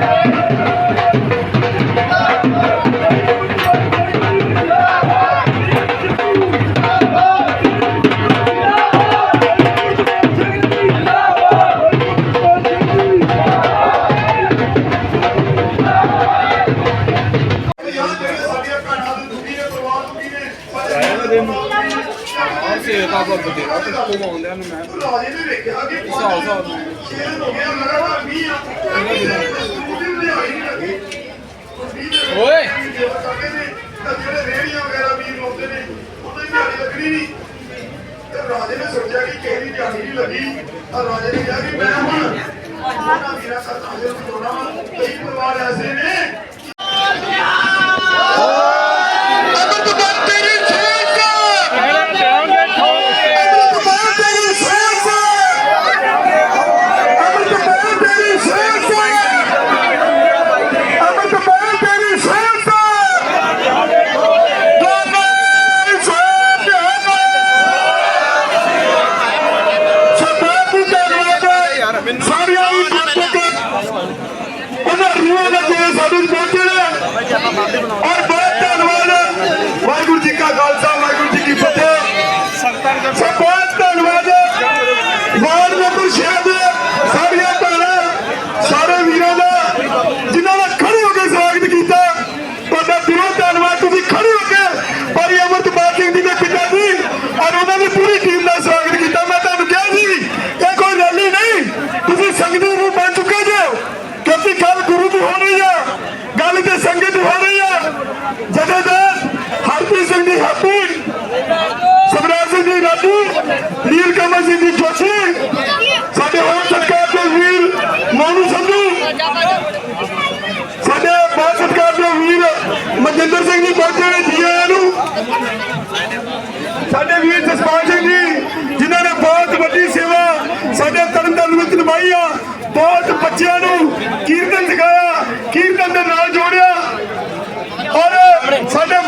Thank you. ਜਿਹੜੀ ਤੇਰੀ ਦਿਹਾੜੀ ਲੱਗੀ ਤਾਂ ਰਾਜੇ ਨੇ ਕਿਹਾ ਕਿ ਮੈਂ ਹੁਣ ਮੇਰਾ ਸਰਦਾਰ ਜੀ ਨੂੰ ਦੋਣਾ ਕਈ ਪਰਿਵਾਰ ਐਸੇ ਨੇ ਸਾਡੇ ਵੀਰ ਜਸਪਾਲ ਸਿੰਘ ਜੀ, ਜਿਨ੍ਹਾਂ ਨੇ ਬਹੁਤ ਵੱਡੀ ਸੇਵਾ ਸਾਡੇ ਤਰਨਤਾਰਨ ਵਿੱਚ ਨਿਭਾਈ ਆ, ਬਹੁਤ ਬੱਚਿਆਂ ਨੂੰ ਕੀਰਤਨ ਸਿਖਾਇਆ, ਕੀਰਤਨ ਦੇ ਨਾਲ ਜੋੜਿਆ। ਔਰ ਸਾਡੇ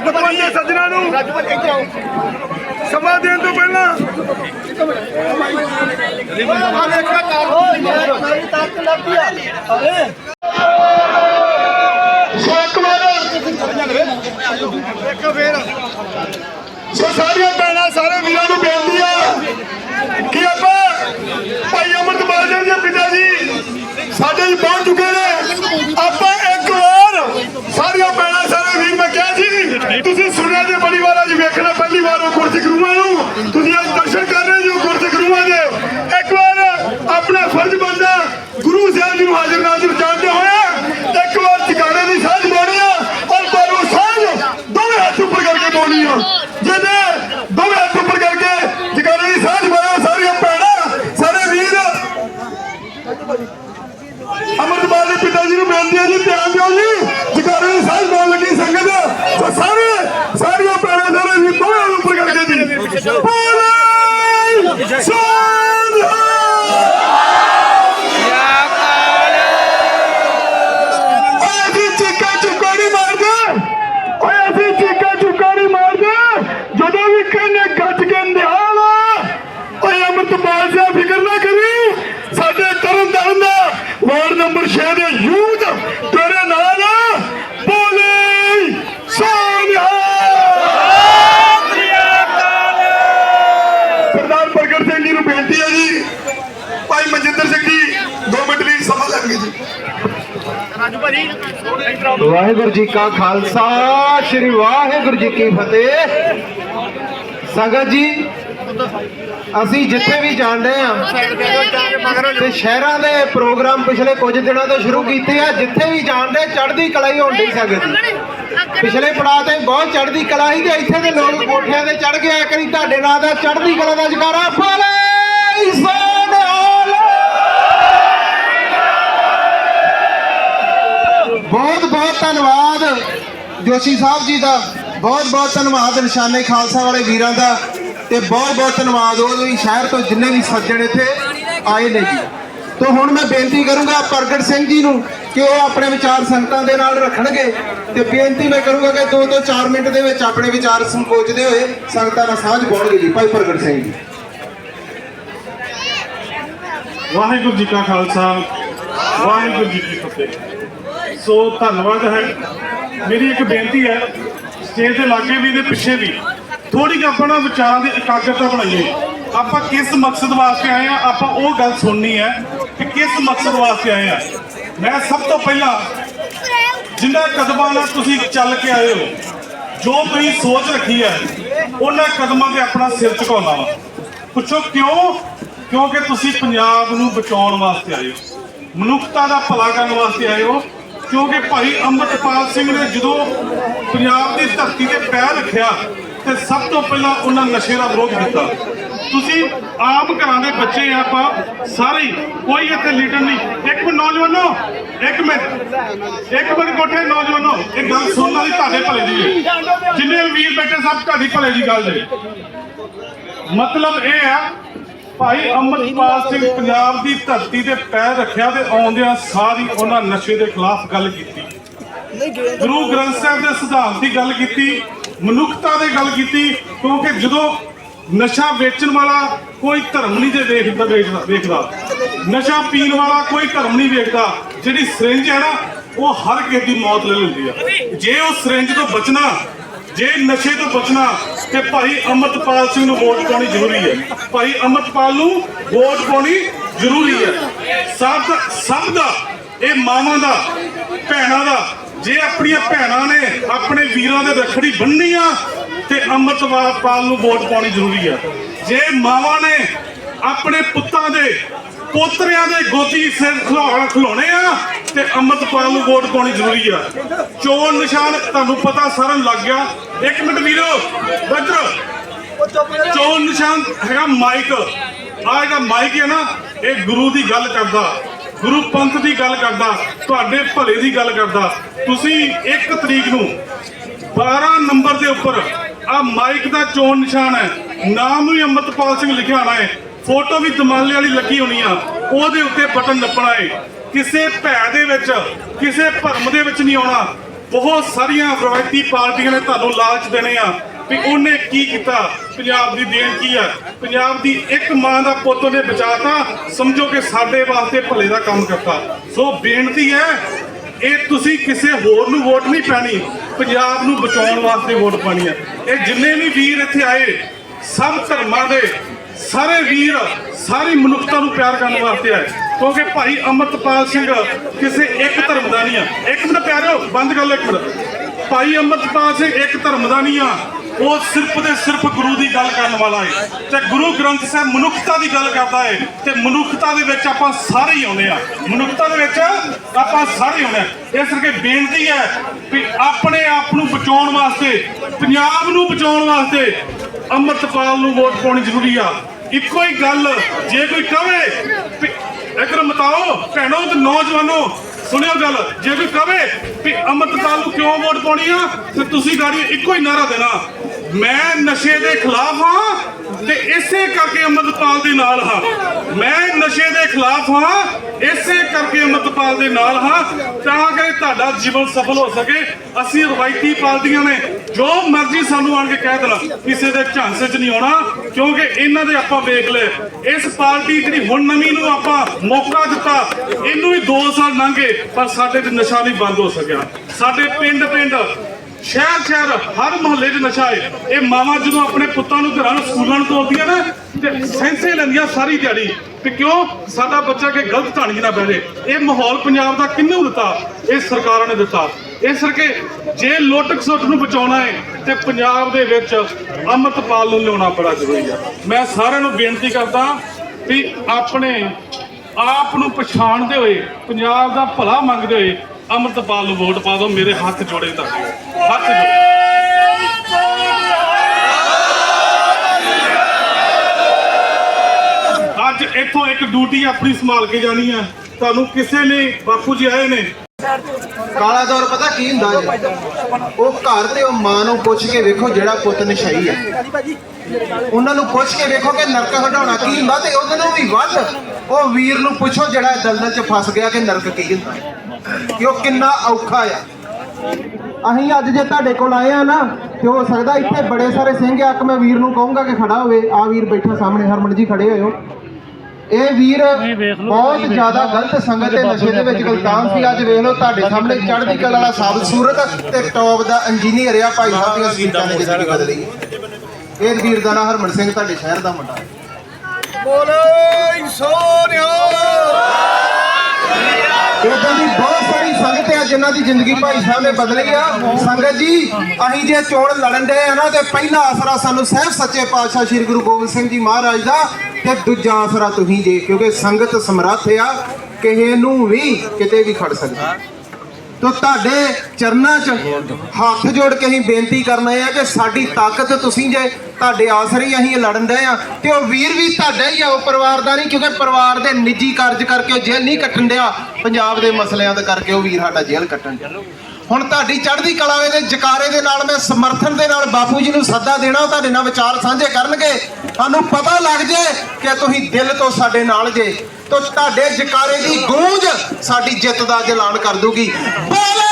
ਪਤਵੰਦ ਦੇ ਸੱਜਣਾ ਨੂੰ ਸਮਾਂ ਦੇਣ ਤੋਂ ਪਹਿਲਾਂ ਆ ਇੱਕ ਫੇਰ। ਸੋ ਸਾਰੀਆਂ ਭੈਣਾਂ ਸਾਰੇ ਵੀਰਾਂ ਨੂੰ ਬੇਨਤੀ ਆ ਕਿ ਆਪਾਂ ਭਾਈ ਅਮਰਤ ਬਾਜਵਾ ਦੇ ਪਿਤਾ ਜੀ ਸਾਡੇ ਜੀ ਪਹੁੰਚ ਚੁੱਕੇ ਨੇ। ਵਾਹਿਗੁਰੂ ਜੀ ਕਾ ਖਾਲਸਾ, ਸ੍ਰੀ ਵਾਹਿਗੁਰੂ ਜੀ ਕੀ ਫਤਿਹ। ਸੰਗਤ ਜੀ, ਅਸੀਂ ਜਿੱਥੇ ਵੀ ਜਾਂਦੇ ਆ, ਤੇ ਸ਼ਹਿਰਾਂ ਦੇ ਪ੍ਰੋਗਰਾਮ ਪਿਛਲੇ ਕੁਝ ਦਿਨਾਂ ਤੋਂ ਸ਼ੁਰੂ ਕੀਤੇ ਆ, ਜਿੱਥੇ ਵੀ ਜਾਂਦੇ ਚੜ੍ਹਦੀ ਕਲਾ ਹੀ ਹੁੰਦੀ ਸੰਗਤ ਜੀ। ਪਿਛਲੇ ਪੜਾਅ ਤੇ ਬਹੁਤ ਚੜ੍ਹਦੀ ਕਲਾ ਹੀ ਤੇ ਇੱਥੇ ਦੇ ਲੋਕ ਕੋਠਿਆਂ ਤੇ ਚੜ੍ਹ ਗਏ ਕਰੀ ਤੁਹਾਡੇ ਨਾਲ ਦਾ ਚੜ੍ਹਦੀ ਕਲਾ ਦਾ ਜਕਾਰਾ ਫਾਲੇ ਸੋ ਬਹੁਤ ਬਹੁਤ ਧੰਨਵਾਦ ਜੋਸ਼ੀ ਸਾਹਿਬ ਜੀ ਦਾ। ਬਹੁਤ ਬਹੁਤ ਧੰਨਵਾਦ ਨਿਸ਼ਾਨੇ ਖਾਲਸਾ ਵਾਲੇ ਵੀਰਾਂ ਦਾ ਤੇ ਬਹੁਤ ਬਹੁਤ ਧੰਨਵਾਦ ਉਹ ਵੀ ਸ਼ਹਿਰ ਤੋਂ ਜਿੰਨੇ ਵੀ ਸੱਜਣ ਇੱਥੇ ਆਏ ਨੇ ਜੀ। ਤੋਂ ਹੁਣ ਮੈਂ ਬੇਨਤੀ ਕਰੂੰਗਾ ਪ੍ਰਗਟ ਸਿੰਘ ਜੀ ਨੂੰ ਕਿ ਉਹ ਆਪਣੇ ਵਿਚਾਰ ਸੰਗਤਾਂ ਦੇ ਨਾਲ ਰੱਖਣਗੇ ਤੇ ਬੇਨਤੀ ਮੈਂ ਕਰੂੰਗਾ ਕਿ ਦੋ ਤੋਂ ਚਾਰ ਮਿੰਟ ਦੇ ਵਿੱਚ ਆਪਣੇ ਵਿਚਾਰ ਸੰਕੋਚਦੇ ਹੋਏ ਸੰਗਤਾਂ ਨਾਲ ਸਾਂਝ ਪਾਉਣਗੇ ਜੀ, ਭਾਈ ਪ੍ਰਗਟ ਸਿੰਘ ਜੀ। ਵਾਹਿਗੁਰੂ ਜੀ ਕਾ ਖਾਲਸਾ, ਵਾਹਿਗੁਰੂ ਜੀ ਕੀ ਫਤਿਹ। ਸੋ ਧੰਨਵਾਦ ਹੈ। ਮੇਰੀ ਇੱਕ ਬੇਨਤੀ ਹੈ, ਸਟੇਜ ਦੇ ਲਾਗੇ ਵੀ ਦੇ ਪਿੱਛੇ ਵੀ। ਥੋੜੀ ਜਿਹੀ ਆਪਣਾ ਵਿਚਾਰਾਂ ਦੀ ਇਕਾਗਰਤਾ ਬਣਾਈਏ। ਆਪਾਂ ਕਿਸ ਮਕਸਦ ਵਾਸਤੇ ਆਏ ਆ ਆਪਾਂ ਉਹ ਗੱਲ ਸੁਣਨੀ ਹੈ ਕਿ ਕਿਸ ਮਕਸਦ ਵਾਸਤੇ ਆਏ ਆ ਮੈਂ ਸਭ ਤੋਂ ਪਹਿਲਾਂ ਜਿਨ੍ਹਾਂ ਕਦਮਾਂ ਨਾਲ ਤੁਸੀਂ ਚੱਲ ਕੇ ਆਏ ਹੋ, ਜੋ ਤੁਸੀਂ ਸੋਚ ਰੱਖੀ ਹੈ, ਉਹਨਾਂ ਕਦਮਾਂ ਤੇ ਆਪਣਾ ਸਿਰ ਝੁਕਾਉਣਾ ਵਾ। ਪੁੱਛੋ ਕਿਉਂ? ਕਿਉਂਕਿ ਤੁਸੀਂ ਪੰਜਾਬ ਨੂੰ ਬਚਾਉਣ ਵਾਸਤੇ ਆਏ ਹੋ। ਮਨੁੱਖਤਾ ਦਾ ਭਲਾ ਕਰਨ ਵਾਸਤੇ ਆਏ ਹੋ। ਕਿਉਂਕਿ ਭਾਈ ਅੰਮ੍ਰਿਤਪਾਲ ਸਿੰਘ ਨੇ ਜਦੋਂ ਪੰਜਾਬ ਦੀ ਧਰਤੀ ਤੇ ਪੈਰ ਰੱਖਿਆ ਤੇ ਸਭ ਤੋਂ ਪਹਿਲਾਂ ਉਹਨਾਂ ਨਸ਼ੇ ਦਾ ਵਿਰੋਧ ਕੀਤਾ। ਤੁਸੀਂ ਆਮ ਘਰਾਂ ਦੇ ਬੱਚੇ ਆਪਾਂ ਸਾਰੇ ਹੀ, ਕੋਈ ਇੱਥੇ ਲੀਡਰ ਨਹੀਂ। ਇੱਕ ਮਿੰਟ ਨੌਜਵਾਨੋ ਇੱਕ ਮਿੰਟ। ਇੱਕ ਮਿੰਟ ਕੋਠੇ ਨੌਜਵਾਨੋ ਇਹ ਗੱਲ ਸੁਣਨ ਵਾਲੀ ਤੁਹਾਡੇ ਭਲੇ ਦੀ ਹੈ ਜਿੰਨੇ ਵੀ ਵੀਰ ਬੈਠੇ ਸਭ ਤੁਹਾਡੀ ਭਲੇ ਦੀ ਗੱਲ ਜੇ ਮਤਲਬ ਇਹ ਹੈ ਭਾਈ ਅੰਮ੍ਰਿਤਪਾਲ ਸਿੰਘ ਪੰਜਾਬ ਦੀ ਧਰਤੀ ਤੇ ਪੈਰ ਰੱਖਿਆ ਤੇ ਆਉਂਦਿਆਂ ਸਾਰੀ ਉਹਨਾਂ ਨਸ਼ੇ ਦੇ ਖਿਲਾਫ ਗੱਲ ਕੀਤੀ। ਗੁਰੂ ਗ੍ਰੰਥ ਸਾਹਿਬ ਦੇ ਸਿਧਾਂਤ ਦੀ ਗੱਲ ਕੀਤੀ, ਮਨੁੱਖਤਾ ਦੀ ਗੱਲ ਕੀਤੀ, ਕਿਉਂਕਿ ਜਦੋਂ ਨਸ਼ਾ ਵੇਚਣ ਵਾਲਾ ਕੋਈ ਧਰਮ ਨਹੀਂ ਜੇ ਵੇਖਦਾ ਵੇਖਦਾ ਨਸ਼ਾ ਪੀਣ ਵਾਲਾ ਕੋਈ ਧਰਮ ਨਹੀਂ ਵੇਖਦਾ। ਜਿਹੜੀ ਸਿਰੰਜ ਹੈ ਨਾ, ਉਹ ਹਰ ਕਿਸੇ ਦੀ ਮੌਤ ਲੈ ਲੈਂਦੀ ਆ। ਜੇ ਉਹ ਸਿਰੰਜ ਤੋਂ ਬਚਣਾ ਜੇ ਨਸ਼ੇ ਤੋਂ ਬਚਣਾ ਤੇ ਭਾਈ ਅਮਰਤਪਾਲ ਸਿੰਘ ਨੂੰ ਵੋਟ ਪਾਉਣੀ ਜ਼ਰੂਰੀ ਹੈ। ਭਾਈ ਅਮਰਤਪਾਲ ਨੂੰ ਵੋਟ ਪਾਉਣੀ ਜ਼ਰੂਰੀ ਹੈ। ਸਭ ਦਾ ਸਭ ਦਾ, ਇਹ ਮਾਵਾਂ ਦਾ, ਭੈਣਾਂ ਦਾ, ਜੇ ਆਪਣੀਆਂ ਭੈਣਾਂ ਨੇ ਆਪਣੇ ਵੀਰਾਂ ਦੇ ਰੱਖੜੀ ਬੰਨ੍ਹਣੀ ਆ ਤੇ ਅਮਰਤਪਾਲ ਨੂੰ ਵੋਟ ਪਾਉਣੀ ਜ਼ਰੂਰੀ ਹੈ। ਜੇ ਮਾਵਾਂ ਨੇ ਆਪਣੇ ਪੁੱਤਾਂ ਦੇ ਪੋਤਰਿਆਂ ਦੇ ਗੋਦੀ ਸਿਰ ਖਿਲਾਉਣ ਖਿਲਾਉਣੇ ਆ ਤੇ ਅੰਮ੍ਰਿਤਪਾਲ ਨੂੰ ਵੋਟ ਪਾਉਣੀ ਜ਼ਰੂਰੀ ਆ। ਚੋਣ ਨਿਸ਼ਾਨ ਤੁਹਾਨੂੰ ਪਤਾ ਸਾਰਿਆਂ ਲੱਗ ਗਿਆ। ਇੱਕ ਮਿੰਟ ਵੀਰੋ ਬੱਜਰ ਚੋਣ ਨਿਸ਼ਾਨ ਹੈਗਾ ਮਾਈਕ। ਆ ਜਿਹੜਾ ਮਾਈਕ ਹੈ ਨਾ, ਇਹ ਗੁਰੂ ਦੀ ਗੱਲ ਕਰਦਾ। ਗੁਰੂ ਪੰਥ ਦੀ ਗੱਲ ਕਰਦਾ, ਤੁਹਾਡੇ ਭਲੇ ਦੀ ਗੱਲ ਕਰਦਾ। ਤੁਸੀਂ ਇੱਕ ਤਰੀਕ ਨੂੰ 12 ਨੰਬਰ ਦੇ ਉੱਪਰ ਆ ਮਾਈਕ ਦਾ ਚੋਣ ਨਿਸ਼ਾਨ ਹੈ। ਨਾਮ ਵੀ ਅੰਮ੍ਰਿਤਪਾਲ ਸਿੰਘ ਲਿਖਿਆ ਹੋਣਾ ਹੈ। ਫੋਟੋ ਵੀ ਦਮਾਲੇ ਵਾਲੀ ਲੱਗੀ ਹੋਣੀ ਆ। ਉਹਦੇ ਉੱਤੇ ਬਟਨ ਨੱਪਣਾ ਏ। ਕਿਸੇ ਭੈ ਦੇ ਵਿੱਚ, ਕਿਸੇ ਭਰਮ ਦੇ ਵਿੱਚ ਨਹੀਂ ਆਉਣਾ। ਬਹੁਤ ਸਾਰੀਆਂ ਰਵਾਇਤੀ ਪਾਰਟੀਆਂ ਨੇ ਤੁਹਾਨੂੰ ਲਾਲਚ ਦੇਣੇ ਆ ਵੀ ਉਹਨੇ ਕੀ ਕੀਤਾ? ਪੰਜਾਬ ਦੀ ਦੇਣ ਕੀ ਹੈ ਪੰਜਾਬ ਦੀ ਇੱਕ ਮਾਂ ਦਾ ਪੁੱਤ ਉਹਨੇ ਬਚਾਤਾ। ਸਮਝੋ ਕਿ ਸਾਡੇ ਵਾਸਤੇ ਭਲੇ ਦਾ ਕੰਮ ਕਰਤਾ। ਸੋ ਬੇਨਤੀ ਹੈ, ਇਹ ਤੁਸੀਂ ਕਿਸੇ ਹੋਰ ਨੂੰ ਵੋਟ ਨਹੀਂ ਪਾਣੀ। ਪੰਜਾਬ ਨੂੰ ਬਚਾਉਣ ਵਾਸਤੇ ਵੋਟ ਪਾਣੀ ਹੈ ਇਹ ਜਿੰਨੇ ਵੀ ਵੀਰ ਇੱਥੇ ਆਏ, ਸਭ ਧਰਮਾਂ ਦੇ ਸਾਰੇ ਵੀਰ, ਸਾਰੀ ਮਨੁੱਖਤਾ ਨੂੰ ਪਿਆਰ ਕਰਨ ਵਾਸਤੇ ਹੈ ਕਿਉਂਕਿ ਭਾਈ ਅਮਰਤਪਾਲ ਸਿੰਘ ਕਿਸੇ ਇੱਕ ਧਰਮ ਦਾ ਨਹੀਂ ਆ। ਇੱਕ ਮਿੰਟ ਪਿਆਰਿਓ ਬੰਦ ਕਰ ਲਓ ਇੱਕ ਮਿੰਟ। ਭਾਈ ਅਮਰਤਪਾਲ ਸਿੰਘ ਇੱਕ ਧਰਮ ਦਾ ਨਹੀਂ ਆ। ਉਹ ਸਿਰਫ ਤੇ ਸਿਰਫ ਗੁਰੂ ਦੀ ਗੱਲ ਕਰਨ ਵਾਲਾ ਹੈ ਤੇ ਗੁਰੂ ਗ੍ਰੰਥ ਸਾਹਿਬ ਮਨੁੱਖਤਾ ਦੀ ਗੱਲ ਕਰਦਾ ਹੈ ਤੇ ਮਨੁੱਖਤਾ ਦੇ ਵਿੱਚ ਆਪਾਂ ਸਾਰੇ ਹੀ ਆਉਂਦੇ ਆ। ਮਨੁੱਖਤਾ ਦੇ ਵਿੱਚ ਆਪਾਂ ਸਾਰੇ ਹੀ ਆਉਂਦੇ ਆ। ਇਸ ਕਰਕੇ ਬੇਨਤੀ ਹੈ ਵੀ ਆਪਣੇ ਆਪ ਨੂੰ ਬਚਾਉਣ ਵਾਸਤੇ, ਪੰਜਾਬ ਨੂੰ ਬਚਾਉਣ ਵਾਸਤੇ ਅੰਮ੍ਰਿਤਪਾਲ ਨੂੰ ਵੋਟ ਪਾਉਣੀ ਜ਼ਰੂਰੀ ਆ। ਇੱਕੋ ਹੀ ਗੱਲ, ਜੇ ਕੋਈ ਕਵੇ ਵੀ ਇਧਰ ਭੈਣੋ ਤੇ ਨੌਜਵਾਨੋ, ਸੁਣਿਓ ਗੱਲ, ਜੇ ਕੋਈ ਕਵੇ ਵੀ ਅੰਮ੍ਰਿਤਪਾਲ ਨੂੰ ਕਿਉਂ ਵੋਟ ਪਾਉਣੀ ਆ ਤੇ ਤੁਸੀਂ ਗਾੜੀ ਇੱਕੋ ਹੀ ਨਾਰਾ ਦੇਣਾ। ਮੈਂ ਨਸ਼ੇ ਦੇ ਖਿਲਾਫ ਹਾਂ ਤੇ ਇਸੇ ਕਰਕੇ ਅੰਮ੍ਰਿਤਪਾਲ ਦੇ ਨਾਲ ਹਾਂ। ਮੈਂ ਨਸ਼ੇ ਦੇ ਖਿਲਾਫ ਹਾਂ, ਇਸੇ ਕਰਕੇ ਅੰਮ੍ਰਿਤਪਾਲ ਦੇ ਨਾਲ ਹਾਂ, ਤਾਂ ਕਿ ਤੁਹਾਡਾ ਜੀਵਨ ਸਫਲ ਹੋ ਸਕੇ। ਅਸੀਂ ਰਵਾਇਤੀ ਪਾਰਟੀਆਂ ਨੇ, ਜੋ ਮਰਜ਼ੀ ਸਾਨੂੰ ਆਣ ਕੇ ਕਹਿ ਦੇਣਾ, ਕਿਸੇ ਦੇ ਝਾਂਸੇ 'ਚ ਨਹੀਂ ਆਉਣਾ, ਕਿਉਂਕਿ ਇਹਨਾਂ ਦੇ ਆਪਾਂ ਵੇਖ ਲਏ। ਇਸ ਪਾਰਟੀ ਜਿਹੜੀ ਹੁਣ ਨਵੀਂ ਨੂੰ ਆਪਾਂ ਮੌਕਾ ਦਿੱਤਾ, ਇਹਨੂੰ ਵੀ 2 ਸਾਲ ਲੰਘੇ ਪਰ ਸਾਡੇ 'ਚ ਨਸ਼ਾ ਨਹੀਂ ਬੰਦ ਹੋ ਸਕਿਆ। ਸਾਡੇ ਪਿੰਡ ਪਿੰਡ ਸ਼ਹਿਰ ਸ਼ਹਿਰ ਹਰ ਮੁਹੱਲੇ 'ਚ ਨਸ਼ਾ ਹੈ। ਇਹ ਮਾਵਾਂ ਜਦੋਂ ਆਪਣੇ ਪੁੱਤਾਂ ਨੂੰ ਘਰਾਂ ਨੂੰ ਸਕੂਲਾਂ ਨੂੰ ਤੋਰਦੀਆਂ ਨਾ, ਤੇ ਸੈਂਸੇ ਲੈਂਦੀਆਂ ਸਾਰੀ ਦਿਹਾੜੀ। ਤੇ ਕਿਉਂ? ਸਾਡਾ ਬੱਚਾ ਕਿ ਗਲਤ ਕਹਾਣੀ ਨਾ ਬਹਿ ਜਾਏ ਇਹ ਮਾਹੌਲ ਪੰਜਾਬ ਦਾ ਕਿੰਨੂੰ ਦਿੱਤਾ? ਇਹ ਸਰਕਾਰਾਂ ਨੇ ਦਿੱਤਾ। ਇਸ ਕਰਕੇ ਜੇ ਲੁੱਟ ਸੁੱਟ ਨੂੰ ਬਚਾਉਣਾ ਹੈ, ਤੇ ਪੰਜਾਬ ਦੇ ਵਿੱਚ ਅੰਮ੍ਰਿਤਪਾਲ ਨੂੰ ਲਿਆਉਣਾ ਬੜਾ ਜ਼ਰੂਰੀ ਹੈ ਮੈਂ ਸਾਰਿਆਂ ਨੂੰ ਬੇਨਤੀ ਕਰਦਾ ਵੀ ਆਪਣੇ ਆਪ ਨੂੰ ਪਛਾਣਦੇ ਹੋਏ, ਪੰਜਾਬ ਦਾ ਭਲਾ ਮੰਗਦੇ ਹੋਏ ਅੰਮ੍ਰਿਤਪਾਲ ਨੂੰ ਵੋਟ ਪਾ ਦਿਓ, ਮੇਰੇ ਹੱਥ ਜੋੜੇ ਤਾਂ ਹੱਥ ਜੋੜੇ। ਅੱਜ ਇੱਥੋਂ ਇੱਕ ਡਿਊਟੀ ਆਪਣੀ ਸੰਭਾਲ ਕੇ ਜਾਣੀ ਆ। ਤੁਹਾਨੂੰ ਕਿਸੇ ਨੇ ਬਾਪੂ ਜੀ ਆਏ ਨੇ। ਕਾਲਾ ਦੌਰ ਪਤਾ ਕੀ ਹੁੰਦਾ ਜੀ? ਉਹ ਘਰ ਤੇ ਉਹ ਮਾਂ ਨੂੰ ਪੁੱਛ ਕੇ ਵੇਖੋ ਜਿਹੜਾ ਪੁੱਤ ਨਸ਼ਈ ਹੈ ਉਹਨਾਂ ਨੂੰ ਪੁੱਛ ਕੇ ਵੇਖੋ ਕਿ ਨਰਕ ਹਟਾਉਣਾ ਕੀ ਹੁੰਦਾ ਤੇ ਉਹਦੇ ਨੂੰ ਵੀ ਵੱਧ ਉਹ ਵੀਰ ਨੂੰ ਪੁੱਛੋ ਜਿਹੜਾ ਦਲਦਲ 'ਚ ਫਸ ਗਿਆ ਕਿ ਨਰਕ ਕੀ ਹੁੰਦਾ। ਕਿ ਉਹ ਕਿੰਨਾ ਔਖਾ ਆ। ਅਸੀਂ ਅੱਜ ਜੇ ਤੁਹਾਡੇ ਕੋਲ ਆਏ ਆ ਨਾ ਤੇ ਹੋ ਸਕਦਾ ਇੱਥੇ ਬੜੇ ਸਾਰੇ ਸਿੰਘ ਆ ਕਿ ਮੈਂ ਵੀਰ ਨੂੰ ਕਹੂੰਗਾ ਕਿ ਖੜਾ ਹੋਵੇ। ਆ ਵੀਰ ਬੈਠਾ ਸਾਹਮਣੇ ਹਰਮਨ ਜੀ ਖੜੇ ਹੋਇਓ ਇਹ ਵੀਰ ਬਹੁਤ ਜ਼ਿਆਦਾ ਗਲਤ ਸੰਗਤ ਤੇ ਨਸ਼ੇ ਦੇ ਵਿੱਚ ਗੁਲਤਾਨ ਸੀ। ਅੱਜ ਵੇਖ ਲਓ ਤੁਹਾਡੇ ਸਾਹਮਣੇ ਚੜ੍ਹਦੀ ਕਲਾ ਵਾਲਾ ਸਾਬਤ ਸੂਰਤ ਤੇ ਟੌਪ ਦਾ ਇੰਜੀਨੀਅਰ ਆ ਭਾਈ ਸਾਹਿਬ ਦੀਆਂ ਸਪੀਕਾਂ ਨੇ ਜ਼ਿੰਦਗੀ ਬਦਲੀ। ਇਹ ਵੀਰ ਦਾ ਨਾਂ ਹਰਮਨ ਸਿੰਘ ਤੁਹਾਡੇ ਸ਼ਹਿਰ ਦਾ ਮੁੰਡਾ। ਇਦਾਂ ਦੀ ਬਹੁਤ ਸਾਰੀ ਸੰਗਤ ਆ ਜਿਨ੍ਹਾਂ ਦੀ ਜ਼ਿੰਦਗੀ ਭਾਈ ਸਾਹਿਬ ਨੇ ਬਦਲੀ ਆ। ਸੰਗਤ ਜੀ, ਅਸੀਂ ਜੇ ਚੋਣ ਲੜਨ ਦੇ ਆ ਨਾ, ਤੇ ਪਹਿਲਾ ਆਸਰਾ ਸਾਨੂੰ ਸਹਿਬ ਸੱਚੇ ਪਾਤਸ਼ਾਹ ਸ੍ਰੀ ਗੁਰੂ ਗੋਬਿੰਦ ਸਿੰਘ ਜੀ ਮਹਾਰਾਜ ਦਾ, ਤੇ ਦੂਜਾ ਆਸਰਾ ਤੁਸੀਂ ਜੇ, ਕਿਉਂਕਿ ਸੰਗਤ ਸਮਰੱਥ ਆ, ਕਿਸੇ ਨੂੰ ਵੀ ਕਿਤੇ ਵੀ ਖੜ ਸਕਦਾ। ਤੋ ਤੁਹਾਡੇ ਚਰਨਾਂ 'ਚ ਹੱਥ ਜੋੜ ਕੇ ਅਸੀਂ ਬੇਨਤੀ ਕਰਨਾ ਹੈ ਕਿ ਸਾਡੀ ਤਾਕਤ ਤੁਸੀਂ ਜੇ ਤੁਹਾਡੇ ਆਸਰੇ ਅਸੀਂ ਲੜਨ ਦੇ ਆ ਤੇ ਉਹ ਵੀਰ ਵੀ ਤੁਹਾਡਾ ਹੀ ਆ, ਉਹ ਪਰਿਵਾਰ ਦਾ ਨਹੀਂ, ਕਿਉਂਕਿ ਪਰਿਵਾਰ ਦੇ ਨਿੱਜੀ ਕਾਰਜ ਕਰਕੇ ਉਹ ਜੇਲ੍ਹ ਨਹੀਂ ਕੱਟਣ ਡਿਆ, ਪੰਜਾਬ ਦੇ ਮਸਲਿਆਂ ਦੇ ਕਰਕੇ ਉਹ ਵੀਰ ਸਾਡਾ ਜੇਲ੍ਹ ਕੱਟਣ ਡਿਆ। ਹੁਣ ਤੁਹਾਡੀ ਚੜ੍ਹਦੀ ਕਲਾ ਦੇ ਜਕਾਰੇ ਦੇ ਨਾਲ, ਮੈਂ ਸਮਰਥਨ ਦੇ ਨਾਲ ਬਾਪੂ ਜੀ ਨੂੰ ਸੱਦਾ ਦੇਣਾ ਤੁਹਾਡੇ ਨਾਲ ਵਿਚਾਰ ਸਾਂਝੇ ਕਰਨਗੇ। ਸਾਨੂੰ ਪਤਾ ਲੱਗ ਜੇ ਕਿ ਤੁਸੀਂ ਦਿਲ ਤੋਂ ਸਾਡੇ ਨਾਲ ਜੇ, ਤੋ ਤੁਹਾਡੇ ਜਕਾਰੇ ਦੀ ਗੂੰਜ ਸਾਡੀ ਜਿੱਤ ਦਾ ਐਲਾਨ ਕਰ ਦੂਗੀ ਬੋਲੇ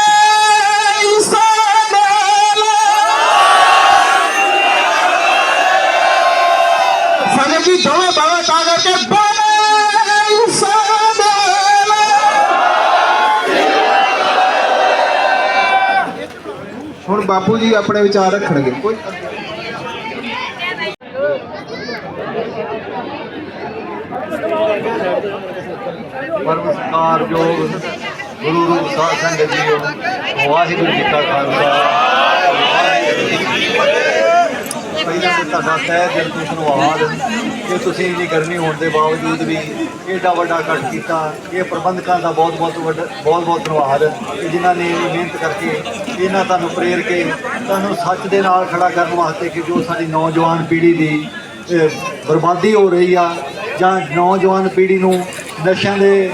ਹੁਣ ਬਾਪੂ ਜੀ ਆਪਣੇ ਵਿਚਾਰ ਰੱਖਣਗੇ। ਕੋਈ ਪਰਮ ਸਤਿਕਾਰਯੋਗ ਗੁਰੂ ਰੂਪ ਸਾਧ ਸੰਗਤ ਜੀਓ ਵਾਹਿਗੁਰੂ ਜੀ ਕਾ ਖਾਲਸਾ ਵਾਹਿਗੁਰੂ ਜੀ ਕੀ ਫਤਿਹ ਪਹਿਲਾਂ ਤਾਂ ਤੁਹਾਡਾ ਸਹਿ ਦਿਲ ਤੋਂ ਧੰਨਵਾਦ ਕਿ ਤੁਸੀਂ ਇੰਨੀ ਗਰਮੀ ਹੋਣ ਦੇ ਬਾਵਜੂਦ ਵੀ ਏਡਾ ਵੱਡਾ ਇਕੱਠ ਕੀਤਾ, ਇਹ ਪ੍ਰਬੰਧਕਾਂ ਦਾ ਬਹੁਤ ਬਹੁਤ ਵੱਡਾ ਬਹੁਤ ਬਹੁਤ ਧੰਨਵਾਦ। ਕਿ ਜਿਨ੍ਹਾਂ ਨੇ ਇੰਨੀ ਮਿਹਨਤ ਕਰਕੇ ਇਹਨਾਂ ਤੁਹਾਨੂੰ ਪ੍ਰੇਰ ਕੇ, ਤੁਹਾਨੂੰ ਸੱਚ ਦੇ ਨਾਲ ਖੜਾ ਕਰਨ ਵਾਸਤੇ ਕਿ ਜੋ ਸਾਡੀ ਨੌਜਵਾਨ ਪੀੜ੍ਹੀ ਦੀ ਬਰਬਾਦੀ ਹੋ ਰਹੀ ਆ, ਜਾਂ ਨੌਜਵਾਨ ਪੀੜ੍ਹੀ ਨੂੰ ਨਸ਼ਿਆਂ ਦੇ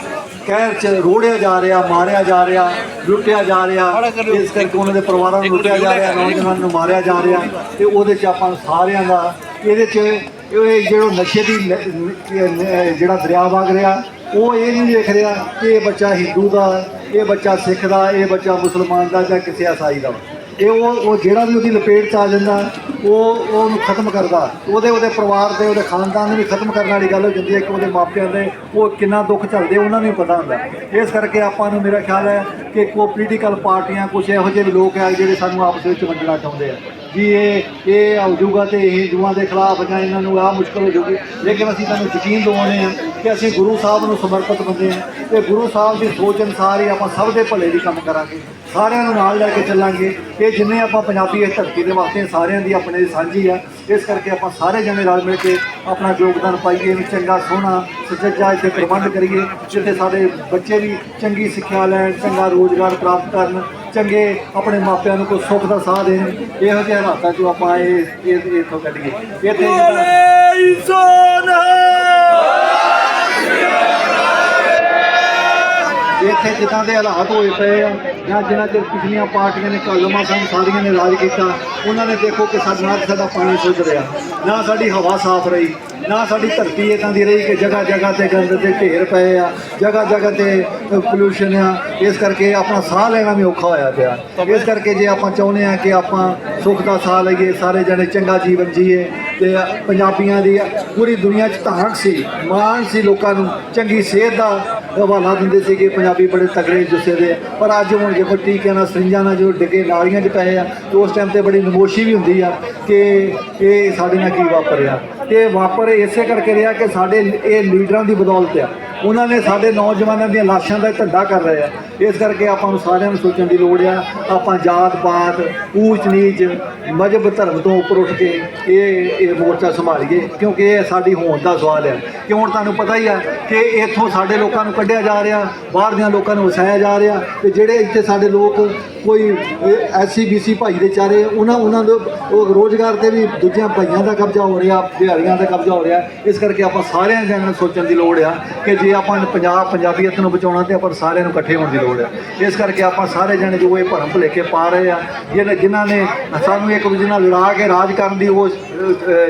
ਕਹਿਰ ਚ ਰੋੜਿਆ ਜਾ ਰਿਹਾ, ਮਾਰਿਆ ਜਾ ਰਿਹਾ, ਲੁੱਟਿਆ ਜਾ ਰਿਹਾ, ਇਸ ਕਰਕੇ ਉਹਨਾਂ ਦੇ ਪਰਿਵਾਰਾਂ ਨੂੰ ਲੁੱਟਿਆ ਜਾ ਰਿਹਾ, ਨੌਜਵਾਨਾਂ ਨੂੰ ਮਾਰਿਆ ਜਾ ਰਿਹਾ, ਤੇ ਉਹਦੇ ਚ ਆਪਾਂ ਸਾਰਿਆਂ ਦਾ, ਇਹਦੇ ਚ ਇਹ ਜਿਹੜਾ ਨਸ਼ੇ ਦੀ ਜਿਹੜਾ ਦਰਿਆ ਵਗ ਰਿਹਾ ਉਹ ਇਹ ਨਹੀਂ ਵੇਖ ਰਿਹਾ ਕਿ ਇਹ ਬੱਚਾ ਹਿੰਦੂ ਦਾ, ਇਹ ਬੱਚਾ ਸਿੱਖ ਦਾ, ਇਹ ਬੱਚਾ ਮੁਸਲਮਾਨ ਦਾ ਜਾਂ ਕਿਸੇ ਈਸਾਈ ਦਾ। ਇਹ ਉਹ ਉਹ ਜਿਹੜਾ ਵੀ ਉਹਦੀ ਲਪੇਟ ਚ ਆ ਜਾਂਦਾ, ਉਹ ਉਹਨੂੰ ਖਤਮ ਕਰਦਾ। ਉਹਦੇ ਉਹਦੇ ਪਰਿਵਾਰ ਦੇ, ਉਹਦੇ ਖਾਨਦਾਨ ਨੂੰ ਵੀ ਖਤਮ ਕਰਨ ਵਾਲੀ ਗੱਲ ਹੋ ਜਾਂਦੀ ਹੈ ਕਿ ਉਹਦੇ ਮਾਪਿਆਂ ਦੇ ਉਹ ਕਿੰਨਾ ਦੁੱਖ ਝੱਲਦੇ ਉਹਨਾਂ ਨੂੰ ਵੀ ਪਤਾ ਹੁੰਦਾ। ਇਸ ਕਰਕੇ ਆਪਾਂ ਨੂੰ ਮੇਰਾ ਖਿਆਲ ਹੈ ਕਿ ਕੋ ਪੋਲੀਟੀਕਲ ਪਾਰਟੀਆਂ ਕੁਝ ਇਹੋ ਜਿਹੇ ਲੋਕ ਆ ਜਿਹੜੇ ਸਾਨੂੰ ਆਪਸ ਵਿੱਚ ਵੰਡਣਾ ਚਾਹੁੰਦੇ ਆ। ਵੀ ਇਹ ਇਹ ਹੋ ਜਾਊਗਾ ਤੇ ਇਹ ਹਿੰਦੂਆਂ ਦੇ ਖਿਲਾਫ ਜਾਂ ਇਹਨਾਂ ਨੂੰ ਆਹ ਮੁਸ਼ਕਲ ਹੋ ਜਾਊਗੀ ਲੇਕਿਨ ਅਸੀਂ ਤੁਹਾਨੂੰ ਯਕੀਨ ਦਿਵਾਉਂਦੇ ਹਾਂ ਕਿ ਅਸੀਂ ਗੁਰੂ ਸਾਹਿਬ ਨੂੰ ਸਮਰਪਿਤ ਬੰਦੇ ਹਾਂ ਤੇ ਗੁਰੂ ਸਾਹਿਬ ਦੀ ਸੋਚ ਅਨੁਸਾਰ ਹੀ ਆਪਾਂ ਸਭ ਦੇ ਭਲੇ ਲਈ ਕੰਮ ਕਰਾਂਗੇ। ਸਾਰਿਆਂ ਨੂੰ ਨਾਲ ਲੈ ਕੇ ਚੱਲਾਂਗੇ। ਇਹ ਜਿੰਨੇ ਆਪਾਂ ਪੰਜਾਬੀ ਇਸ ਧਰਤੀ ਦੇ ਵਾਸਤੇ ਸਾਰਿਆਂ ਦੀ ਆਪਣੇ ਸਾਂਝੀ ਆ। ਇਸ ਕਰਕੇ ਆਪਾਂ ਸਾਰੇ ਜਣੇ ਰਲ ਮਿਲ ਕੇ ਆਪਣਾ ਯੋਗਦਾਨ ਪਾਈਏ ਵੀ ਚੰਗਾ, ਸੋਹਣਾ, ਸੁਚੱਜਾ ਇੱਥੇ ਪ੍ਰਬੰਧ ਕਰੀਏ। ਜਿੱਥੇ ਸਾਡੇ ਬੱਚੇ ਵੀ ਚੰਗੀ ਸਿੱਖਿਆ ਲੈਣ, ਚੰਗਾ ਰੋਜ਼ਗਾਰ ਪ੍ਰਾਪਤ ਕਰਨ। ਚੰਗੇ ਆਪਣੇ ਮਾਪਿਆਂ ਨੂੰ ਕੋਈ ਸੁੱਖ ਦਾ ਸਾਹ ਦੇਣ ਇਹੋ ਜਿਹੇ ਹਾਲਾਤਾਂ 'ਚੋਂ ਆਪਾਂ ਇਹ ਇਹ ਇੱਥੋਂ ਕੱਢੀਏ। ਇੱਥੇ ਇੱਥੇ ਜਿੱਦਾਂ ਦੇ ਹਾਲਾਤ ਹੋਏ ਪਏ ਆ ਜਾਂ ਜਿਨ੍ਹਾਂ ਚਿਰ ਪਿਛਲੀਆਂ ਪਾਰਟੀਆਂ ਨੇ ਕਲਮਾ ਸਿੰਘ ਸਾਰੀਆਂ ਨੇ ਰਾਜ ਕੀਤਾ ਉਹਨਾਂ ਨੇ ਦੇਖੋ ਕਿ ਸਾਡਾ ਸਾਡਾ ਪਾਣੀ ਸੁੱਧ ਰਿਹਾ ਨਾ ਸਾਡੀ ਹਵਾ ਸਾਫ਼ ਰਹੀ ਨਾ ਸਾਡੀ ਧਰਤੀ ਇਦਾਂ ਦੀ ਰਹੀ ਕਿ ਜਗ੍ਹਾ ਜਗ੍ਹਾ ਤੇ ਗੰਦ 'ਤੇ ਢੇਰ ਪਏ ਆ, ਜਗ੍ਹਾ ਜਗ੍ਹਾ ਤੇ ਪੋਲੂਸ਼ਨ ਆ। ਇਸ ਕਰਕੇ ਆਪਣਾ ਸਾਹ ਲੈਣਾ ਵੀ ਔਖਾ ਹੋਇਆ ਪਿਆ। ਇਸ ਕਰਕੇ ਜੇ ਆਪਾਂ ਚਾਹੁੰਦੇ ਆ ਕਿ ਆਪਾਂ ਸੁੱਖ ਦਾ ਸਾਹ ਲਈਏ, ਸਾਰੇ ਜਣੇ ਚੰਗਾ ਜੀਵਨ ਜੀਏ, ਤੇ ਪੰਜਾਬੀਆਂ ਦੀ ਪੂਰੀ ਦੁਨੀਆ 'ਚ ਧਾਕ ਸੀ, ਮਾਣ ਸੀ ਲੋਕਾਂ ਨੂੰ, ਚੰਗੀ ਸਿਹਤ ਦਾ ਹਵਾਲਾ ਦਿੰਦੇ ਸੀ ਕਿ ਪੰਜਾਬੀ ਬੜੇ ਤਗੜੇ ਜੁੱਸੇ ਦੇ, ਪਰ ਅੱਜ ਹੁਣ ਜੇ ਕੋਈ ਟੀਕਿਆਂ ਨਾਲ ਸਰਿੰਜਾਂ ਨਾਲ ਜੋ ਡਿੱਗੇ, ਨਾਲੀਆਂ 'ਚ ਪਏ ਆ, ਤੇ ਉਸ ਟਾਈਮ ਤੇ ਬੜੀ ਨਮੋਸ਼ੀ ਵੀ ਹੁੰਦੀ ਆ ਕਿ ਇਹ ਸਾਡੇ ਨਾਲ ਕੀ ਵਾਪਰਿਆ। ਤੇ ਵਾਪਰ ਇਸੇ ਕਰਕੇ ਰਿਹਾ ਕਿ ਸਾਡੇ ਇਹ ਲੀਡਰਾਂ ਦੀ ਬਦੌਲਤ ਆ। ਉਹਨਾਂ ਨੇ ਸਾਡੇ ਨੌਜਵਾਨਾਂ ਦੀਆਂ ਲਾਸ਼ਾਂ ਦਾ ਧੰਦਾ ਕਰ ਰਹੇ ਆ। ਇਸ ਕਰਕੇ ਆਪਾਂ ਨੂੰ ਸਾਰਿਆਂ ਨੂੰ ਸੋਚਣ ਦੀ ਲੋੜ ਆ, ਆਪਾਂ ਜਾਤ ਪਾਤ, ਊਚ ਨੀਚ ਮਜਬ ਧਰਮ ਤੋਂ ਉੱਪਰ ਉੱਠ ਕੇ ਇਹ ਇਹ ਮੋਰਚਾ ਸੰਭਾਲੀਏ, ਕਿਉਂਕਿ ਇਹ ਸਾਡੀ ਹੋਂਦ ਦਾ ਸਵਾਲ ਆ। ਕਿ ਹੁਣ ਤੁਹਾਨੂੰ ਪਤਾ ਹੀ ਆ ਕਿ ਇੱਥੋਂ ਸਾਡੇ ਲੋਕਾਂ ਨੂੰ ਕੱਢਿਆ ਜਾ ਰਿਹਾ, ਬਾਹਰ ਦੀਆਂ ਲੋਕਾਂ ਨੂੰ ਵਸਾਇਆ ਜਾ ਰਿਹਾ ਤੇ ਜਿਹੜੇ ਇੱਥੇ ਸਾਡੇ ਲੋਕ ਕੋਈ ਐਸਸੀ ਬੀਸੀ ਭਾਈ ਦੇ ਚਾਰੇ, ਉਹਨਾਂ ਉਹਨਾਂ ਦੇ ਉਹ ਰੋਜ਼ਗਾਰ ਤੇ ਵੀ ਦੂਜਿਆਂ ਭਾਈਆਂ ਦਾ ਕਬਜ਼ਾ ਹੋ ਰਿਹਾ, ਦਿਹਾੜੀਆਂ ਦਾ ਕਬਜ਼ਾ ਹੋ ਰਿਹਾ, ਇਸ ਕਰਕੇ ਆਪਾਂ ਸਾਰਿਆਂ ਜਣਿਆਂ ਨੂੰ ਸੋਚਣ ਦੀ ਲੋੜ ਆ ਕਿ ਜੇ ਆਪਾਂ ਪੰਜਾਬ, ਪੰਜਾਬੀਅਤ ਨੂੰ ਬਚਾਉਣਾ ਤੇ ਆਪਾਂ ਸਾਰਿਆਂ ਨੂੰ ਇਕੱਠੇ ਹੋਣ ਦੀ ਲੋੜ ਆ। ਇਸ ਕਰਕੇ ਆਪਾਂ ਸਾਰੇ ਜਣੇ ਜੋ ਇਹ ਭਰਮ ਭੁਲੇਖੇ ਪਾ ਰਹੇ ਆ, ਜਿਹਨਾਂ ਜਿਨ੍ਹਾਂ ਨੇ ਸਾਨੂੰ ਇੱਕ ਦੂਜੇ ਨਾਲ ਲੜਾ ਕੇ ਰਾਜ ਕਰਨ ਦੀ ਉਹ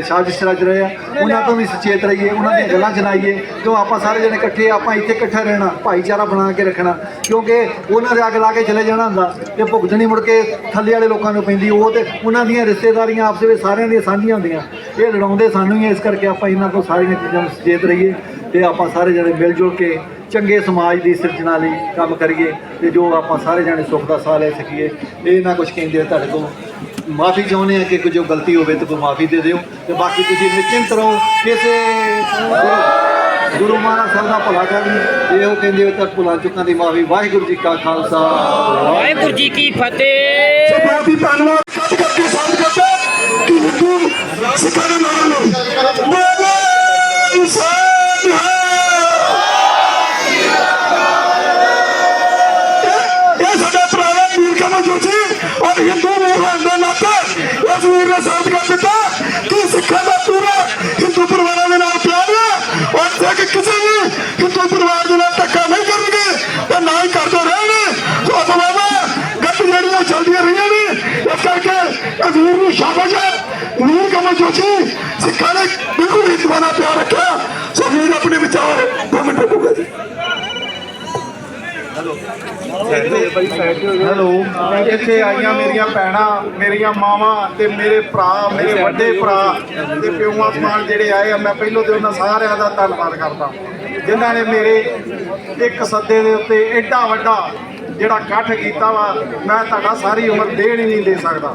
ਸਾਜ਼ਿਸ਼ ਰਚ ਰਹੇ ਆ, ਉਹਨਾਂ ਤੋਂ ਵੀ ਸੁਚੇਤ ਰਹੀਏ, ਉਹਨਾਂ ਦੀਆਂ ਗੱਲਾਂ ਸੁਣਾਈਏ ਕਿਉਂ ਆਪਾਂ ਸਾਰੇ ਜਣੇ ਇਕੱਠੇ ਆਪਾਂ ਇੱਥੇ ਇਕੱਠੇ ਰਹਿਣਾ ਭਾਈਚਾਰਾ ਬਣਾ ਕੇ ਰੱਖਣਾ ਕਿਉਂਕਿ ਉਹਨਾਂ ਦੇ ਅੱਗ ਲਾ ਕੇ ਚਲੇ ਜਾਣਾ ਹੁੰਦਾ ਤੇ ਭੁਗਤਣੀ ਮੁੜ ਕੇ ਥੱਲੇ ਵਾਲੇ ਲੋਕਾਂ ਨੂੰ ਪੈਂਦੀ ਉਹ ਤੇ ਉਹਨਾਂ ਦੀਆਂ ਰਿਸ਼ਤੇਦਾਰੀਆਂ ਆਪਸ ਵਿੱਚ ਸਾਰਿਆਂ ਦੀਆਂ ਸਾਂਝੀਆਂ ਹੁੰਦੀਆਂ। ਇਹ ਲੜਾਉਂਦੇ ਸਾਨੂੰ ਹੀ ਆ, ਇਸ ਕਰਕੇ ਆਪਾਂ ਇਹਨਾਂ ਤੋਂ ਸਾਰੀਆਂ ਚੀਜ਼ਾਂ ਨੂੰ ਸੁਚੇਤ ਰਹੀਏ ਤੇ ਆਪਾਂ ਸਾਰੇ ਜਣੇ ਮਿਲ ਜੁਲ ਕੇ ਚੰਗੇ ਸਮਾਜ ਦੀ ਸਿਰਜਣਾ ਲਈ ਕੰਮ ਕਰੀਏ ਤੇ ਜੋ ਆਪਾਂ ਸਾਰੇ ਜਣੇ ਸੁੱਖ ਦਾ ਸਾਹ ਲੈ ਸਕੀਏ ਇਹ ਨਾ ਕੁਝ ਕਹਿੰਦੇ ਆ ਤੁਹਾਡੇ ਤੋਂ ਮਾਫੀ ਚਾਹੁੰਦੇ ਆ ਕਿ ਕੋਈ ਜੋ ਗਲਤੀ ਹੋਵੇ ਤਾਂ ਕੋਈ ਮਾਫੀ ਦੇ ਦਿਓ ਤੇ ਬਾਕੀ ਤੁਸੀਂ ਨਿਸ਼ਚਿੰਤ ਰਹੋ ਕਿਸੇ ਗੁਰੂ- ਗੁਰੂ ਮਹਾਰਾਜ ਸਾਹਿਬ ਦਾ ਭਲਾ ਕਰਨ ਇਹੋ ਕਹਿੰਦੇ ਹੋ ਤਾਂ ਭੁਲਾ ਚੁੱਕਾਂ ਦੀ ਮਾਫੀ ਵਾਹਿਗੁਰੂ ਜੀ ਕਾ ਖਾਲਸਾ ਵਾਹਿਗੁਰੂ ਜੀ ਕੀ ਫਤਿਹ ਸੋ ਬਹੁਤ ਹੀ ਧੰਨਵਾਦ ਕੱਟ ਕਰਕੇ ਸਾਥ ਕਰਦਾ ਕਿ ਹਿੰਦੂ ਸਿੱਖਾਂ ਦੇ ਨਾਲ ਨੂੰ ਬੋਲੇ ਸਾਧ ਇਹ ਸਾਡਾ ਭਰਾਵਾ ਵੀਰ ਕਮਲ ਜੋਸ਼ੀ ਔਰ ਹਿੰਦੂ ਹੋਣ ਦੇ ਨਾਤੇ ਇਸ ਵੀਰ ਨੇ ਸਾਥ ਕਰ ਦਿੱਤਾ ਕਿ ਸਿੱਖਾਂ ਦਾ ਕਰਕੇ ਨੂੰ ਸ਼ਾਬਾਸ਼ ਹੈ। ਵੀਰ ਕਮਲ ਜੋਸ਼ੀ, ਸਿੱਖਾਂ ਨੇ ਬਿਲਕੁਲ ਹਿੰਦੂਆਂ ਨਾਲ ਪਿਆਰ ਰੱਖਿਆ। ਸੋ ਵੀਰ ਆਪਣੇ ਵਿਚਾਰ ਦੋ ਮਿੰਟ ਰੁਕੂਗਾ ਜੀ। ਹੈਲੋ। ਇੱਥੇ ਆਈਆਂ, ਮੇਰੀਆਂ ਭੈਣਾਂ, ਮੇਰੀਆਂ ਮਾਵਾਂ ਤੇ ਮੇਰੇ ਭਰਾ, ਮੇਰੇ ਵੱਡੇ ਭਰਾ ਤੇ ਪਿਓਾਂ ਸਮਾਨ ਜਿਹੜੇ ਆਏ ਆ, ਮੈਂ ਪਹਿਲੋਂ ਤੇ ਉਹਨਾਂ ਸਾਰਿਆਂ ਦਾ ਧੰਨਵਾਦ ਕਰਦਾ। ਜਿਨ੍ਹਾਂ ਨੇ ਮੇਰੇ ਇੱਕ ਸੱਦੇ ਦੇ ਉੱਤੇ ਐਡਾ ਵੱਡਾ ਜਿਹੜਾ ਇਕੱਠ ਕੀਤਾ ਵਾ, ਮੈਂ ਤੁਹਾਡਾ ਸਾਰੀ ਉਮਰ ਦੇਣ ਹੀ ਨਹੀਂ ਦੇ ਸਕਦਾ।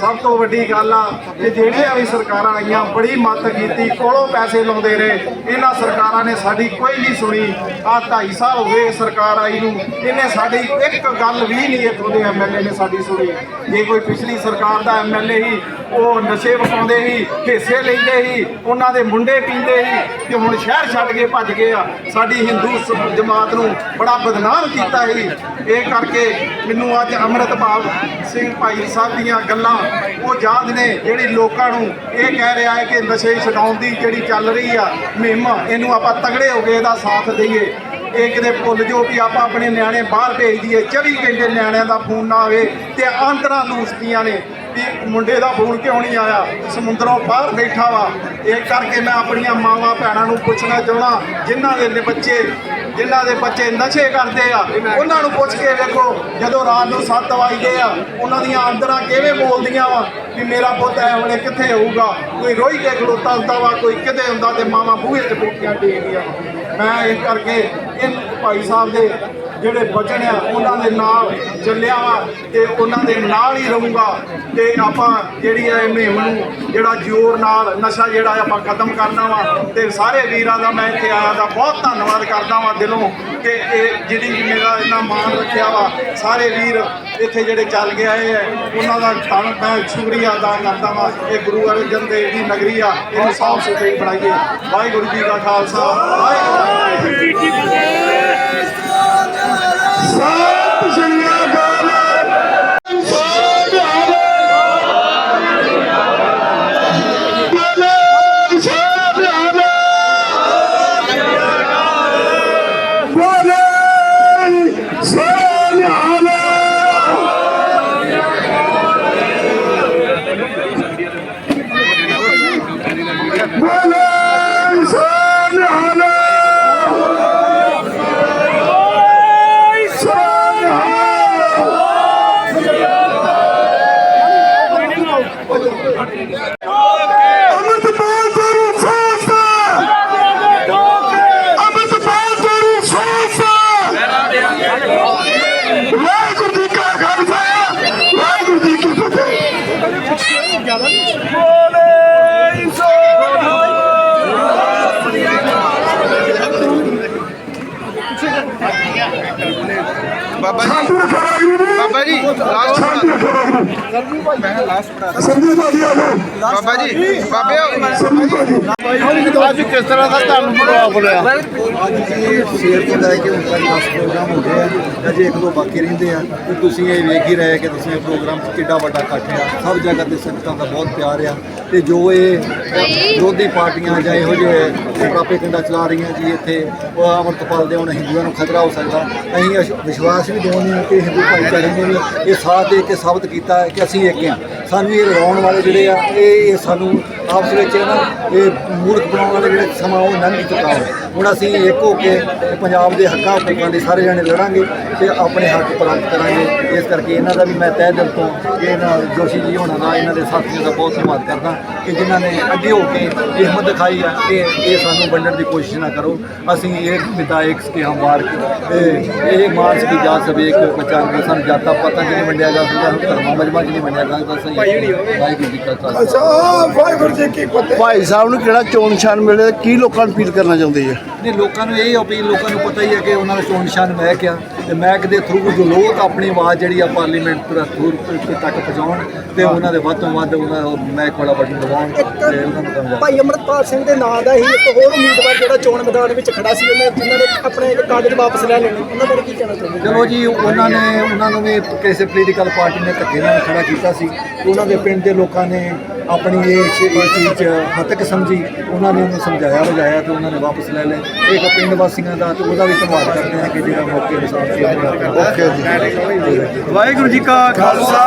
ਸਭ ਤੋਂ ਵੱਡੀ ਗੱਲ ਆ ਕਿ ਜਿਹੜੀਆਂ ਵੀ ਸਰਕਾਰਾਂ ਆਈਆਂ ਬੜੀ ਮਦਦ ਕੀਤੀ, ਕੋਲੋਂ ਪੈਸੇ ਲਾਉਂਦੇ ਰਹੇ। ਇਹਨਾਂ ਸਰਕਾਰਾਂ ਨੇ ਸਾਡੀ ਕੋਈ ਨਹੀਂ ਸੁਣੀ ਆ 2.5 ਸਾਲ ਹੋ ਗਏ ਸਰਕਾਰ ਆਈ ਨੂੰ, ਇਹਨੇ ਸਾਡੀ ਇੱਕ ਗੱਲ ਵੀ ਨਹੀਂ ਇੱਥੋਂ ਦੇ ਐਮਐਲਏ ਨੇ ਸਾਡੀ ਸੁਣੀ। ਜੇ ਕੋਈ ਪਿਛਲੀ ਸਰਕਾਰ ਦਾ ਐਮਐਲਏ ਹੀ ਉਹ ਨਸ਼ੇ ਵਕਾਉਂਦੇ ਸੀ ਹਿੱਸੇ ਲੈਂਦੇ ਸੀ, ਉਹਨਾਂ ਦੇ ਮੁੰਡੇ ਪੀਂਦੇ ਸੀ, ਤੇ ਹੁਣ ਸ਼ਹਿਰ ਛੱਡ ਕੇ ਭੱਜ ਗਏ ਆ। ਸਾਡੀ ਹਿੰਦੂ ਜਮਾਤ ਨੂੰ ਬੜਾ ਬਦਨਾਮ ਕੀਤਾ ਸੀ। ਇਹ ਕਰਕੇ ਮੈਨੂੰ ਅੱਜ ਅੰਮ੍ਰਿਤਪਾਲ ਸਿੰਘ ਭਾਈ ਸਾਹਿਬ ਦੀਆਂ ਗੱਲਾਂ ਉਹ ਯਾਦ ਨੇ ਜਿਹੜੀ ਲੋਕਾਂ ਨੂੰ ਇਹ ਕਹਿ ਰਿਹਾ ਹੈ ਕਿ ਨਸ਼ੇ ਛਡਾਉਣ ਦੀ ਜਿਹੜੀ ਚੱਲ ਰਹੀ ਆ, ਮੁਹਿੰਮ, ਇਹਨੂੰ ਆਪਾਂ ਤਗੜੇ ਹੋ ਕੇ ਇਹਦਾ ਸਾਥ ਦਈਏ। ਇਹ ਕਿਤੇ ਭੁੱਲ ਜੋ ਕਿ ਆਪਾਂ ਆਪਣੇ ਨਿਆਣੇ ਬਾਹਰ ਭੇਜ ਦਈਏ 24 ਘੰਟੇ ਨਿਆਣਿਆਂ ਦਾ ਫੋਨ ਨਾ ਆਵੇ ਤੇ ਆਂਦਰਾਂ ਲੂਸਦੀਆਂ ਨੇ ਵੀ ਮੁੰਡੇ ਦਾ ਫੋਨ ਕਿਉਂ ਨਹੀਂ ਆਇਆ? ਸਮੁੰਦਰੋਂ ਬਾਹਰ ਬੈਠਾ ਵਾ। ਇਹ ਕਰਕੇ ਮੈਂ ਆਪਣੀਆਂ ਮਾਵਾਂ ਭੈਣਾਂ ਨੂੰ ਪੁੱਛਣਾ ਚਾਹਣਾ ਜਿਨ੍ਹਾਂ ਦੇ ਬੱਚੇ ਜਿਨ੍ਹਾਂ ਦੇ ਬੱਚੇ ਨਸ਼ੇ ਕਰਦੇ ਆ, ਉਹਨਾਂ ਨੂੰ ਪੁੱਛ ਕੇ ਵੇਖੋ, ਜਦੋਂ ਰਾਤ ਨੂੰ 7 ਵਜੇ ਆ, ਉਹਨਾਂ ਦੀਆਂ ਅੰਦਰਾਂ ਕਿਵੇਂ ਬੋਲਦੀਆਂ ਵਾ ਕਿ ਮੇਰਾ ਪੁੱਤ ਐ ਵੇਲੇ ਕਿੱਥੇ ਹੋਊਗਾ? ਕੋਈ ਰੋਈ ਕੇ ਖਲੋਤਾ ਹੁੰਦਾ ਵਾ, ਕੋਈ ਕਿਤੇ ਹੁੰਦਾ ਤੇ ਮਾਵਾਂ ਬੂਹੇ 'ਚ ਬੂਟੀਆਂ ਟੇਕਦੀਆਂ ਮੈਂ ਇਸ ਕਰਕੇ ਇਹ ਭਾਈ ਸਾਹਿਬ ਦੇ ਜਿਹੜੇ ਬਚਣ ਆ, ਉਹਨਾਂ ਦੇ ਨਾਲ ਚੱਲਿਆ ਵਾ ਤੇ ਉਹਨਾਂ ਦੇ ਨਾਲ ਹੀ ਰਹੂੰਗਾ ਤੇ ਆਪਾਂ ਜਿਹੜੀ ਇਹ ਮੁਹਿੰਮ ਨੂੰ, ਜਿਹੜਾ ਜ਼ੋਰ ਨਾਲ ਨਸ਼ਾ ਜਿਹੜਾ ਆਪਾਂ ਖਤਮ ਕਰਨਾ ਵਾ ਤੇ ਸਾਰੇ ਵੀਰਾਂ ਦਾ ਮੈਂ ਇੱਥੇ ਆਇਆ ਦਾ ਬਹੁਤ ਧੰਨਵਾਦ ਕਰਦਾ ਵਾਂ ਦਿਲੋਂ ਕਿ ਇਹ ਜਿਹੜੀ ਮੇਰਾ ਇਹਨਾਂ ਮਾਣ ਰੱਖਿਆ ਵਾ, ਸਾਰੇ ਵੀਰ ਇੱਥੇ ਜਿਹੜੇ ਚੱਲ ਕੇ ਆਏ ਆ, ਉਹਨਾਂ ਦਾ ਧੰਨ ਮੈਂ ਸ਼ੁਕਰੀਆ ਅਦਾ ਕਰਦਾ ਵਾਂ। ਇਹ ਗੁਰੂ ਅਰਜਨ ਦੇਵ ਦੀ ਨਗਰੀ ਆ, ਇਹਨੂੰ ਸਾਫ਼ ਸੁਥਰੀ ਬਣਾਈਏ। ਵਾਹਿਗੁਰੂ ਜੀ ਦਾ ਖਾਲਸਾ, ਵਾਹਿਗੁਰੂ ਜੀ Hallelujah. ਸੰਧੂ ਭਾਜੀ ਆ ਜਾਓ। ਬਾਬਾ ਜੀ ਬਾਬੇ ਸੰਧੂ ਭਾਜੀ ਅੱਜ ਕਿਸ ਤਰ੍ਹਾਂ ਦਾ ਤੁਹਾਨੂੰ ਪ੍ਰਭਾਵ ਹੋਇਆ ਸ਼ੇਰ ਤੋਂ ਲੈ ਕੇ ਹੁਣ ਤੱਕ 10 ਪ੍ਰੋਗਰਾਮ ਹੋ ਗਏ ਆ। ਅਜੇ ਇੱਕ ਦੋ ਬਾਕੀ ਰਹਿੰਦੇ ਆ। ਤੇ ਤੁਸੀਂ ਇਹ ਵੇਖ ਹੀ ਰਹੇ ਕਿ ਤੁਸੀਂ ਇਹ ਪ੍ਰੋਗਰਾਮ ਕਿੱਡਾ ਵੱਡਾ ਇਕੱਠ ਆ। ਸਭ ਜਗ੍ਹਾ ਤੇ ਸੰਗਤਾਂ ਦਾ ਬਹੁਤ ਪਿਆਰ ਆ। ਤੇ ਜੋ ਇਹ ਵਿਰੋਧੀ ਪਾਰਟੀਆਂ ਜਾਂ ਇਹੋ ਜਿਹੇ ਪ੍ਰਾਪੇ ਕੰਡਾ ਚਲਾ ਰਹੀਆਂ ਜੀ ਇੱਥੇ, ਉਹ ਅਮਰਤਪਾਲ ਦੇ ਹੁਣ ਹਿੰਦੂਆਂ ਨੂੰ ਖਤਰਾ ਹੋ ਸਕਦਾ। ਅਸੀਂ ਅਸ਼- ਵਿਸ਼ਵਾਸ ਵੀ ਦਵਾਉਂਦੇ ਹਾਂ ਕਿ ਹਿੰਦੂ ਭਾਈਚਾਰੇ ਨੇ ਵੀ ਇਹ ਸਾਥ ਦੇ ਕੇ ਸਾਬਤ ਕੀਤਾ ਕਿ ਅਸੀਂ ਇੱਕ ਹਾਂ। ਸਾਨੂੰ ਇਹ ਲੜਾਉਣ ਵਾਲੇ ਜਿਹੜੇ ਆ, ਇਹ ਸਾਨੂੰ ਆਪਸ ਵਿੱਚ ਨਾ, ਇਹ ਮੂਰਖ ਬਣਾਉਣ ਵਾਲੇ ਜਿਹੜੇ ਸਮਾਂ ਉਹ ਲੰਘ ਚੁੱਕਾ ਹੈ ਹੁਣ ਅਸੀਂ ਇੱਕ ਹੋ ਕੇ ਪੰਜਾਬ ਦੇ ਹੱਕਾਂ ਹਕੂਕਾਂ ਦੇ ਸਾਰੇ ਜਣੇ ਲੜਾਂਗੇ ਤੇ ਆਪਣੇ ਹੱਕ ਪ੍ਰਾਪਤ ਕਰਾਂਗੇ। ਇਸ ਕਰਕੇ ਇਹਨਾਂ ਦਾ ਵੀ ਮੈਂ ਤਹਿ ਦਿਲ ਤੋਂ ਇਹਨਾਂ ਜੋਸ਼ੀ ਜੀ ਹੋਣਾ ਦਾ ਇਹਨਾਂ ਦੇ ਸਾਥੀਆਂ ਦਾ ਬਹੁਤ ਧੰਨਵਾਦ ਕਰਦਾ ਕਿ ਜਿਨ੍ਹਾਂ ਨੇ ਅੱਗੇ ਹੋ ਕੇ ਇਹ ਹਿੰਮਤ ਦਿਖਾਈ ਆ ਕਿ ਇਹ ਸਾਨੂੰ ਵੰਡਣ ਦੀ ਕੋਸ਼ਿਸ਼ ਨਾ ਕਰੋ। ਅਸੀਂ ਇਹ ਪਿਤਾ ਇੱਕ ਕੇ ਹਮ ਕੇ ਇਹ- ਇਹ ਮਾਰਚ ਦੀ ਜਾਤ ਸਭ ਇੱਕ ਪਛਾਣ ਕੇ ਸਾਨੂੰ ਜਾਤਾਂ ਪਤਾ ਨਹੀਂ ਵੰਡਿਆ ਜਾ ਸਕਦਾ ਧਰਮਾਂ ਮਜਮਾ ਨਹੀਂ ਵੰਡਿਆ ਜਾ ਸਕਦਾ ਸਹੀ ਵਾਹਿਗੁਰੂ ਜੀ ਕਾ ਖਾਲਸਾ। ਅੱਛਾ ਵਾਹਿਗੁਰੂ ਜੀ ਕੀ ਫਤਿਹ। ਭਾਈ ਸਾਹਿਬ ਨੂੰ ਕਿਹੜਾ ਚੋਣ ਨਿਸ਼ਾਨ ਮਿਲੇ ਕੀ ਲੋਕਾਂ ਨੂੰ ਅਪੀਲ ਕਰਨਾ ਚਾਹੁੰਦੇ ਹੈ ਨਹੀਂ ਲੋਕਾਂ ਨੂੰ ਇਹ ਅਪੀਲ ਲੋਕਾਂ ਨੂੰ ਪਤਾ ਹੀ ਹੈ ਕਿ ਉਹਨਾਂ ਦਾ ਚੋਣ ਨਿਸ਼ਾਨ ਮਹਿਕ ਆ ਤੇ ਮਹਿਕ ਦੇ ਥਰੂ ਜੋ ਲੋਕ ਆਪਣੀ ਆਵਾਜ਼ ਜਿਹੜੀ ਆ ਪਾਰਲੀਮੈਂਟ ਤੱਕ ਪਹੁੰਚਾਉਣ ਤੇ ਉਹਨਾਂ ਦੇ ਵੱਧ ਤੋਂ ਵੱਧ ਉਹਨਾਂ ਮਹਿਕ ਵਾਲਾ ਬਟਨ ਦਬਾਉਣ ਤੇ ਉਹਨਾਂ ਨੂੰ ਕਾਮਯਾਬ ਭਾਈ ਅਮਰਪਾਲ ਸਿੰਘ ਦੇ ਨਾਂ ਦਾ ਹੀ ਇੱਕ ਹੋਰ ਉਮੀਦਵਾਰ ਜਿਹੜਾ ਚੋਣ ਮੈਦਾਨ ਵਿੱਚ ਖੜਾ ਸੀ ਉਹਨੇ ਜਿਨ੍ਹਾਂ ਨੇ ਆਪਣੇ ਕਾਗਜ਼ ਵਾਪਸ ਲੈ ਲੈਣੇ ਉਹਨਾਂ ਬਾਰੇ ਕੀ ਕਹਿਣਾ ਚਾਹੁੰਦੇ ਚਲੋ ਜੀ ਉਹਨਾਂ ਨੇ ਉਹਨਾਂ ਨੂੰ ਵੀ ਕਿਸੇ ਪੋਲੀਟੀਕਲ ਪਾਰਟੀ ਨੇ ਧੱਕੇ ਨਾਲ ਖੜਾ ਕੀਤਾ ਸੀ। ਉਹਨਾਂ ਦੇ ਪਿੰਡ ਦੇ ਲੋਕਾਂ ਨੇ ਆਪਣੀ ਇਹ ਚੀਜ਼ 'ਚ ਹੱਤਕ ਸਮਝੀ ਉਹਨਾਂ ਨੇ ਉਹਨੂੰ ਸਮਝਾਇਆ ਬੁਝਾਇਆ ਤੇ ਉਹਨਾਂ ਨੇ ਵਾਪਸ ਲੈ ਲਏ ਇੱਕ ਪਿੰਡ ਵਾਸੀਆਂ ਦਾ ਤੇ ਉਹਦਾ ਵੀ ਧੰਨਵਾਦ ਕਰਦੇ ਹਾਂ ਕਿ ਜਿਹੜਾ ਮੌਕੇ ਅਨੁਸਾਰ ਸੀ ਓਕੇ ਜੀ। ਵਾਹਿਗੁਰੂ ਜੀ ਕਾ ਖਾਲਸਾ।